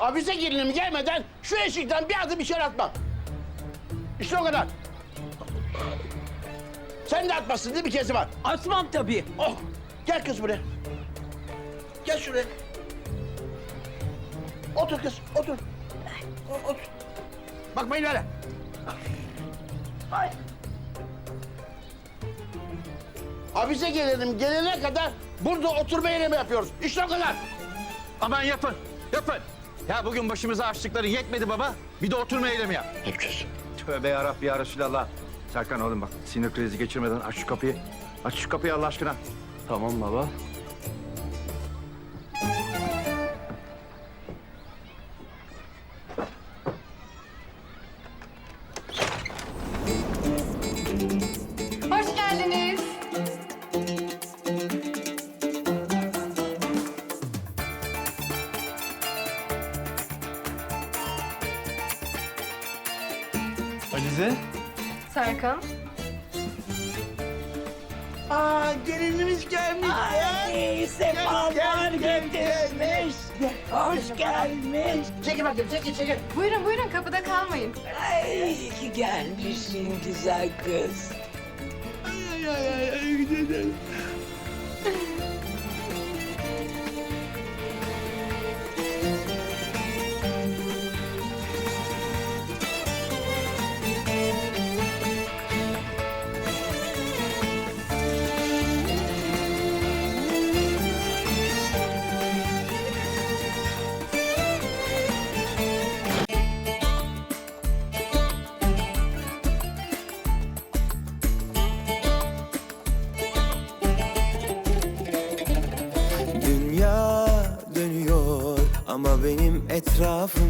Hapise gelinim gelmeden şu eşikten bir adım içeri atmam. İşte o kadar. Sen de atmazsın değil mi Kezban? Atmam tabii. Oh, gel kız buraya. Gel şuraya. Otur kız, otur. O- Otur. Bakmayın öyle. Ay. Hapise gelelim gelene kadar burada oturma eylemi yapıyoruz. İşte o kadar. Aman yapın, yapın. Ya bugün başımıza açtıkları yetmedi baba. Bir de oturma eylemi yap. Yapacağız. Tövbe yarabbi ya Resulallah. Serkan oğlum bak sinir krizi geçirmeden aç şu kapıyı. Aç şu kapıyı Allah aşkına. Tamam baba. Alize. Serkan. Aa gelinimiz gelmiş. Ay sefalar getirmiş. Hoş gelmiş. Çekil bakayım, çekil, çekil. Buyurun buyurun kapıda kalmayın. Ay ki gelmişsin güzel kız. Dünya dönüyor ama benim etrafım